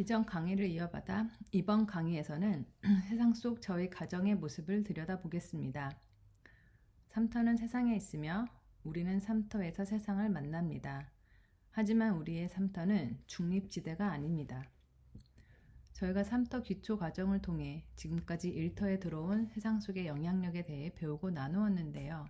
이전 강의를 이어받아 이번 강의에서는 세상 속 저희 가정의 모습을 들여다보겠습니다. 삼터는 세상에 있으며 우리는 삼터에서 세상을 만납니다. 하지만 우리의 삼터는 중립지대가 아닙니다. 저희가 삼터 기초 과정을 통해 지금까지 일터에 들어온 세상 속의 영향력에 대해 배우고 나누었는데요.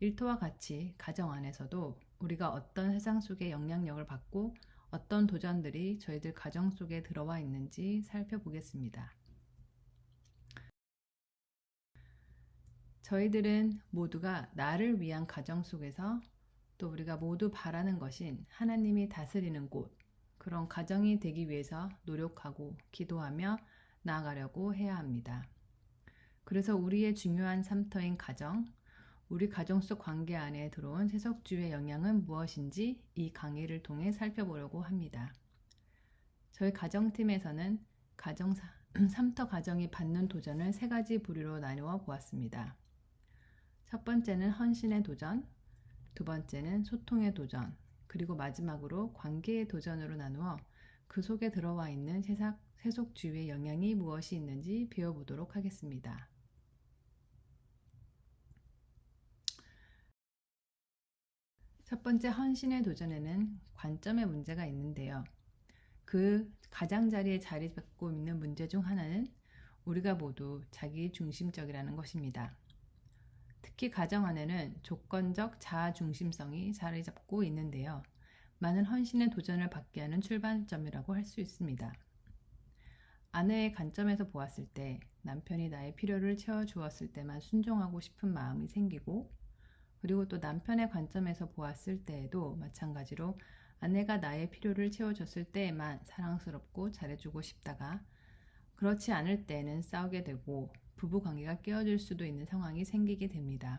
일터와 같이 가정 안에서도 우리가 어떤 세상 속의 영향력을 받고 어떤 도전들이 저희들 가정 속에 들어와 있는지 살펴보겠습니다. 저희들은 모두가 나를 위한 가정 속에서 또 우리가 모두 바라는 것인 하나님이 다스리는 곳, 그런 가정이 되기 위해서 노력하고 기도하며 나아가려고 해야 합니다. 그래서 우리의 중요한 삼터인 가정, 우리 가정 속 관계 안에 들어온 세속주의 영향은 무엇인지 이 강의를 통해 살펴보려고 합니다. 저희 가정팀에서는 가정 삼터 가정이 받는 도전을 세 가지 부류로 나누어 보았습니다. 첫 번째는 헌신의 도전, 두 번째는 소통의 도전, 그리고 마지막으로 관계의 도전으로 나누어 그 속에 들어와 있는 세상, 세속주의의 영향이 무엇이 있는지 배워보도록 하겠습니다. 첫 번째 헌신의 도전에는 관점의 문제가 있는데요. 그 가장자리에 자리 잡고 있는 문제 중 하나는 우리가 모두 자기 중심적이라는 것입니다. 특히 가정 안에는 조건적 자아 중심성이 자리 잡고 있는데요. 많은 헌신의 도전을 받게 하는 출발점이라고 할 수 있습니다. 아내의 관점에서 보았을 때 남편이 나의 필요를 채워주었을 때만 순종하고 싶은 마음이 생기고 그리고 또 남편의 관점에서 보았을 때에도 마찬가지로 아내가 나의 필요를 채워줬을 때에만 사랑스럽고 잘해주고 싶다가 그렇지 않을 때에는 싸우게 되고 부부 관계가 깨어질 수도 있는 상황이 생기게 됩니다.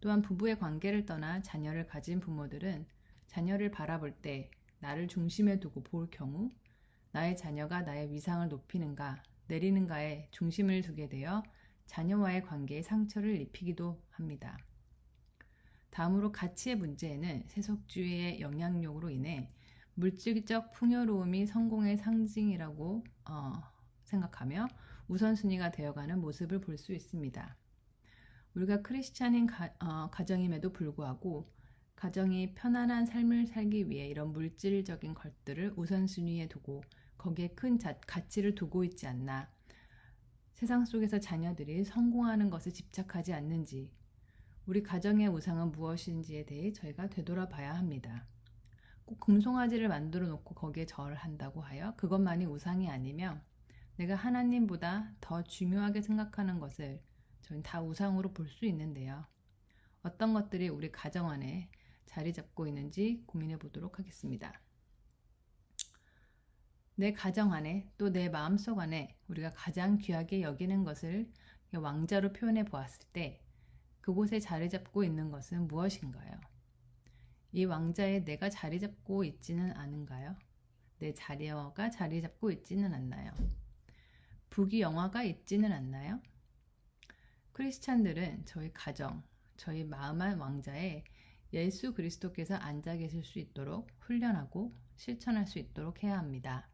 또한 부부의 관계를 떠나 자녀를 가진 부모들은 자녀를 바라볼 때 나를 중심에 두고 볼 경우 나의 자녀가 나의 위상을 높이는가 내리는가에 중심을 두게 되어 자녀와의 관계에 상처를 입히기도 합니다. 다음으로 가치의 문제에는 세속주의의 영향력으로 인해 물질적 풍요로움이 성공의 상징이라고 어, 생각하며 우선순위가 되어가는 모습을 볼 수 있습니다. 우리가 크리스찬인 가, 어, 가정임에도 불구하고 가정이 편안한 삶을 살기 위해 이런 물질적인 것들을 우선순위에 두고 거기에 큰 자, 가치를 두고 있지 않나 세상 속에서 자녀들이 성공하는 것에 집착하지 않는지 우리 가정의 우상은 무엇인지에 대해 저희가 되돌아봐야 합니다. 꼭 금송아지를 만들어 놓고 거기에 절을 한다고 하여 그것만이 우상이 아니며 내가 하나님보다 더 중요하게 생각하는 것을 저희는 다 우상으로 볼 수 있는데요. 어떤 것들이 우리 가정 안에 자리 잡고 있는지 고민해 보도록 하겠습니다. 내 가정 안에 또 내 마음속 안에 우리가 가장 귀하게 여기는 것을 왕자로 표현해 보았을 때 그곳에 자리 잡고 있는 것은 무엇인가요? 이 왕자에 내가 자리 잡고 있지는 않은가요? 내 자리가 자리 잡고 있지는 않나요? 부귀 영화가 있지는 않나요? 크리스찬들은 저희 가정, 저희 마음한 왕자에 예수 그리스도께서 앉아 계실 수 있도록 훈련하고 실천할 수 있도록 해야 합니다.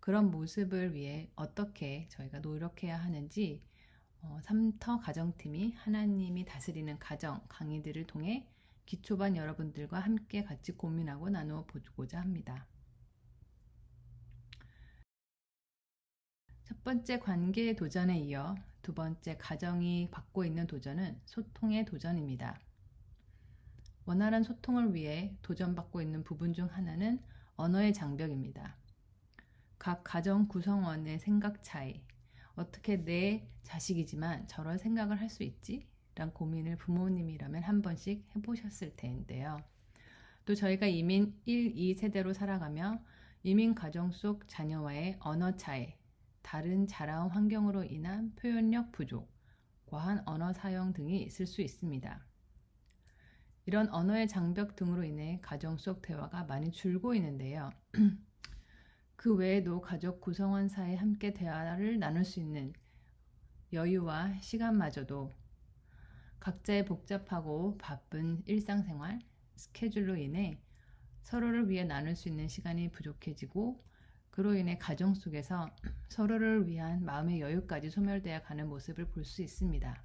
그런 모습을 위해 어떻게 저희가 노력해야 하는지 어, 삼터 가정팀이 하나님이 다스리는 가정 강의들을 통해 기초반 여러분들과 함께 같이 고민하고 나누어 보고자 합니다. 첫 번째 관계의 도전에 이어 두 번째 가정이 받고 있는 도전은 소통의 도전입니다. 원활한 소통을 위해 도전받고 있는 부분 중 하나는 언어의 장벽입니다. 각 가정 구성원의 생각 차이, 어떻게 내 자식이지만 저런 생각을 할 수 있지? 란 고민을 부모님이라면 한 번씩 해보셨을 텐데요. 또 저희가 이민 1, 2세대로 살아가며 이민 가정 속 자녀와의 언어 차이, 다른 자라온 환경으로 인한 표현력 부족, 과한 언어 사용 등이 있을 수 있습니다. 이런 언어의 장벽 등으로 인해 가정 속 대화가 많이 줄고 있는데요. 그 외에도 가족 구성원 사이 함께 대화를 나눌 수 있는 여유와 시간마저도 각자의 복잡하고 바쁜 일상생활, 스케줄로 인해 서로를 위해 나눌 수 있는 시간이 부족해지고 그로 인해 가정 속에서 서로를 위한 마음의 여유까지 소멸되어 가는 모습을 볼 수 있습니다.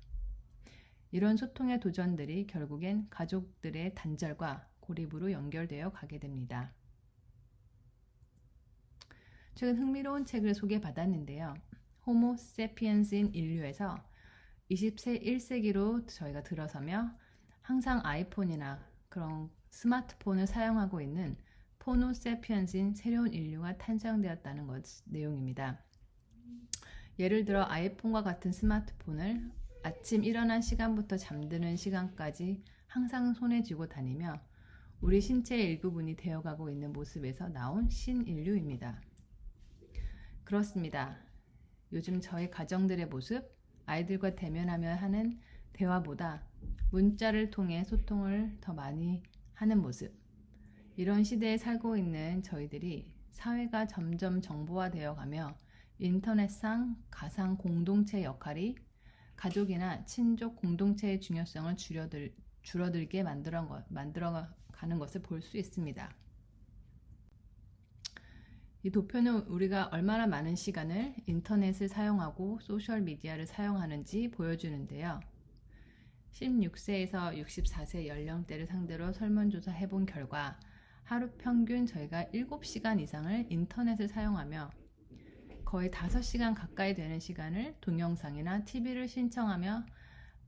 이런 소통의 도전들이 결국엔 가족들의 단절과 고립으로 연결되어 가게 됩니다. 최근 흥미로운 책을 소개받았는데요. 호모 세피엔스인 인류에서 21세기로 저희가 들어서며 항상 아이폰이나 그런 스마트폰을 사용하고 있는 포노 세피엔스인 새로운 인류가 탄생되었다는 것 내용입니다. 예를 들어 아이폰과 같은 스마트폰을 아침 일어난 시간부터 잠드는 시간까지 항상 손에 쥐고 다니며 우리 신체의 일부분이 되어가고 있는 모습에서 나온 신인류입니다. 그렇습니다. 요즘 저희 가정들의 모습, 아이들과 대면하며 하는 대화보다 문자를 통해 소통을 더 많이 하는 모습. 이런 시대에 살고 있는 저희들이 사회가 점점 정보화되어 가며 인터넷상 가상 공동체 역할이 가족이나 친족 공동체의 중요성을 줄여들, 줄어들게 만들어, 만들어 가는 것을 볼 수 있습니다. 이 도표는 우리가 얼마나 많은 시간을 인터넷을 사용하고 소셜미디어를 사용하는지 보여주는데요. 16세에서 64세 연령대를 상대로 설문조사 해본 결과 하루 평균 저희가 7시간 이상을 인터넷을 사용하며 거의 5시간 가까이 되는 시간을 동영상이나 TV를 신청하며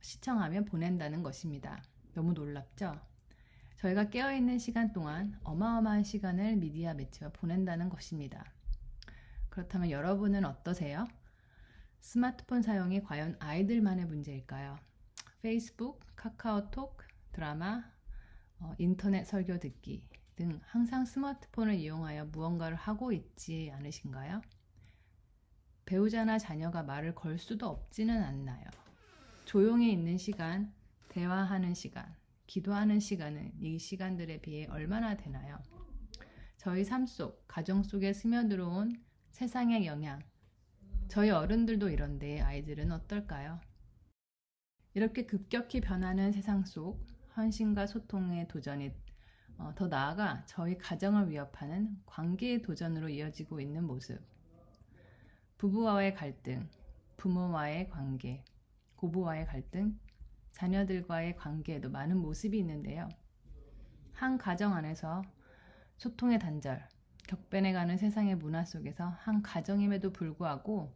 시청하며 보낸다는 것입니다. 너무 놀랍죠? 저희가 깨어있는 시간 동안 어마어마한 시간을 미디어 매체와 보낸다는 것입니다. 그렇다면 여러분은 어떠세요? 스마트폰 사용이 과연 아이들만의 문제일까요? 페이스북, 카카오톡, 드라마, 어, 인터넷 설교 듣기 등 항상 스마트폰을 이용하여 무언가를 하고 있지 않으신가요? 배우자나 자녀가 말을 걸 수도 없지는 않나요? 조용히 있는 시간, 대화하는 시간, 기도하는 시간은 이 시간들에 비해 얼마나 되나요? 저희 삶 속, 가정 속에 스며들어온 세상의 영향. 저희 어른들도 이런데 아이들은 어떨까요? 이렇게 급격히 변하는 세상 속 헌신과 소통의 도전이 어, 더 나아가 저희 가정을 위협하는 관계의 도전으로 이어지고 있는 모습. 부부와의 갈등, 부모와의 관계, 고부와의 갈등, 자녀들과의 관계에도 많은 모습이 있는데요. 한 가정 안에서 소통의 단절, 격변해 가는 세상의 문화 속에서 한 가정임에도 불구하고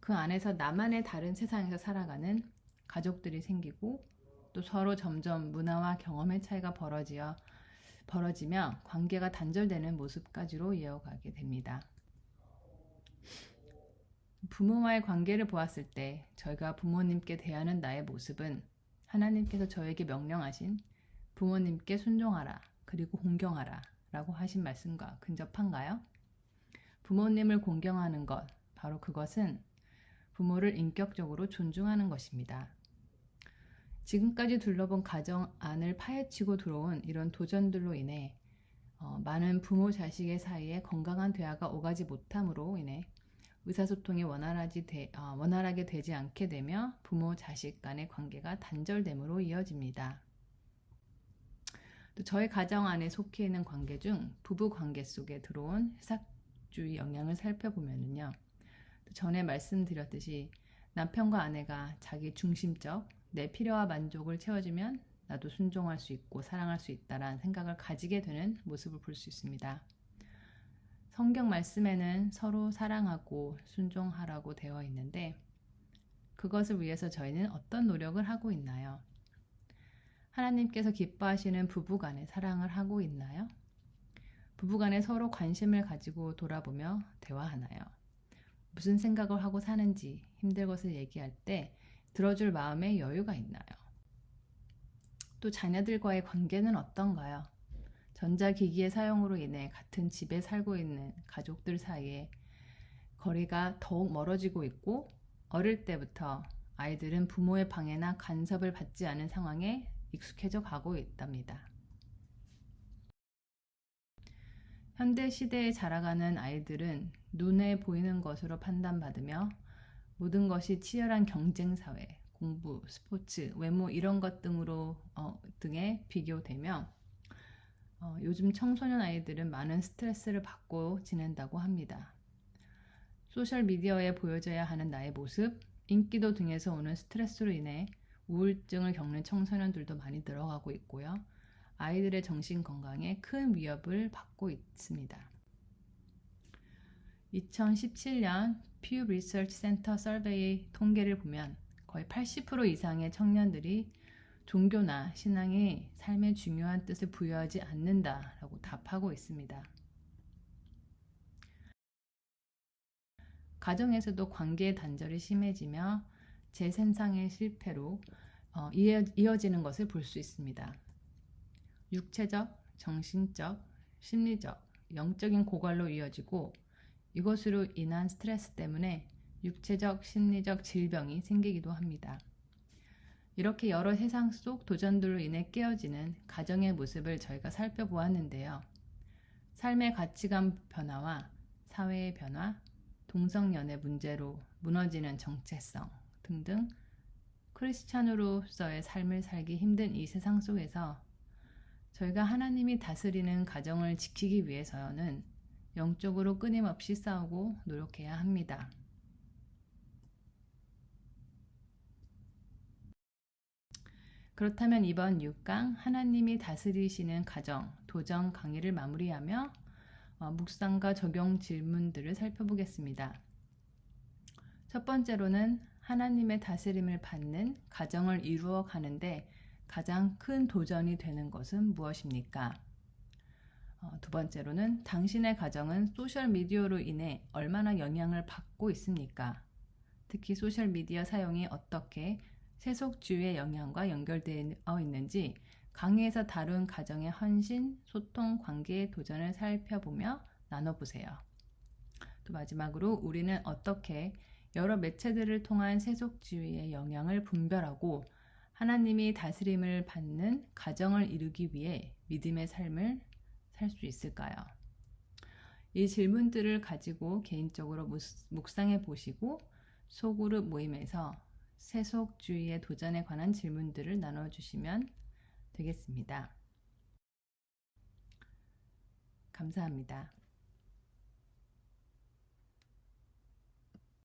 그 안에서 나만의 다른 세상에서 살아가는 가족들이 생기고 또 서로 점점 문화와 경험의 차이가 벌어지어 벌어지며 관계가 단절되는 모습까지로 이어가게 됩니다. 부모와의 관계를 보았을 때 저희가 부모님께 대하는 나의 모습은 하나님께서 저에게 명령하신 부모님께 순종하라 그리고 공경하라 라고 하신 말씀과 근접한가요? 부모님을 공경하는 것, 바로 그것은 부모를 인격적으로 존중하는 것입니다. 지금까지 둘러본 가정 안을 파헤치고 들어온 이런 도전들로 인해 어, 많은 부모 자식의 사이에 건강한 대화가 오가지 못함으로 인해 의사소통이 원활하지 되, 어, 원활하게 되지 않게 되며 부모 자식 간의 관계가 단절됨으로 이어집니다. 또 저희 가정 안에 속해 있는 관계 중 부부 관계 속에 들어온 해삭주의 영향을 살펴보면요. 전에 말씀드렸듯이 남편과 아내가 자기 중심적 내 필요와 만족을 채워주면 나도 순종할 수 있고 사랑할 수 있다라는 생각을 가지게 되는 모습을 볼 수 있습니다. 성경 말씀에는 서로 사랑하고 순종하라고 되어 있는데 그것을 위해서 저희는 어떤 노력을 하고 있나요? 하나님께서 기뻐하시는 부부간의 사랑을 하고 있나요? 부부간에 서로 관심을 가지고 돌아보며 대화하나요? 무슨 생각을 하고 사는지 힘들 것을 얘기할 때 들어줄 마음의 여유가 있나요? 또 자녀들과의 관계는 어떤가요? 전자기기의 사용으로 인해 같은 집에 살고 있는 가족들 사이에 거리가 더욱 멀어지고 있고 어릴 때부터 아이들은 부모의 방해나 간섭을 받지 않은 상황에 익숙해져 가고 있답니다. 현대 시대에 자라가는 아이들은 눈에 보이는 것으로 판단받으며 모든 것이 치열한 경쟁 사회, 공부, 스포츠, 외모 이런 것 등으로 어, 등에 비교되며 어, 요즘 청소년 아이들은 많은 스트레스를 받고 지낸다고 합니다. 소셜미디어에 보여져야 하는 나의 모습, 인기도 등에서 오는 스트레스로 인해 우울증을 겪는 청소년들도 많이 늘어가고 있고요. 아이들의 정신 건강에 큰 위협을 받고 있습니다. 2017년 퓨 리서치 센터 서베이 통계를 보면 거의 80% 이상의 청년들이 종교나 신앙이 삶의 중요한 뜻을 부여하지 않는다 라고 답하고 있습니다. 가정에서도 관계의 단절이 심해지며 재생상의 실패로 어, 이어지는 것을 볼 수 있습니다. 육체적, 정신적, 심리적, 영적인 고갈로 이어지고 이것으로 인한 스트레스 때문에 육체적, 심리적 질병이 생기기도 합니다. 이렇게 여러 세상 속 도전들로 인해 깨어지는 가정의 모습을 저희가 살펴보았는데요. 삶의 가치관 변화와 사회의 변화, 동성연애 문제로 무너지는 정체성 등등 크리스찬으로서의 삶을 살기 힘든 이 세상 속에서 저희가 하나님이 다스리는 가정을 지키기 위해서는 영적으로 끊임없이 싸우고 노력해야 합니다. 그렇다면 이번 6강 하나님이 다스리시는 가정 도전 강의를 마무리하며 어, 묵상과 적용 질문들을 살펴보겠습니다. 첫 번째로는 하나님의 다스림을 받는 가정을 이루어 가는데 가장 큰 도전이 되는 것은 무엇입니까? 어, 두 번째로는 당신의 가정은 소셜미디어로 인해 얼마나 영향을 받고 있습니까? 특히 소셜미디어 사용이 어떻게 세속주의의 영향과 연결되어 있는지 강의에서 다룬 가정의 헌신, 소통, 관계의 도전을 살펴보며 나눠보세요. 또 마지막으로 우리는 어떻게 여러 매체들을 통한 세속주의의 영향을 분별하고 하나님이 다스림을 받는 가정을 이루기 위해 믿음의 삶을 살 수 있을까요? 이 질문들을 가지고 개인적으로 묵상해 보시고 소그룹 모임에서 세속주의의 도전에 관한 질문들을 나눠주시면 되겠습니다. 감사합니다.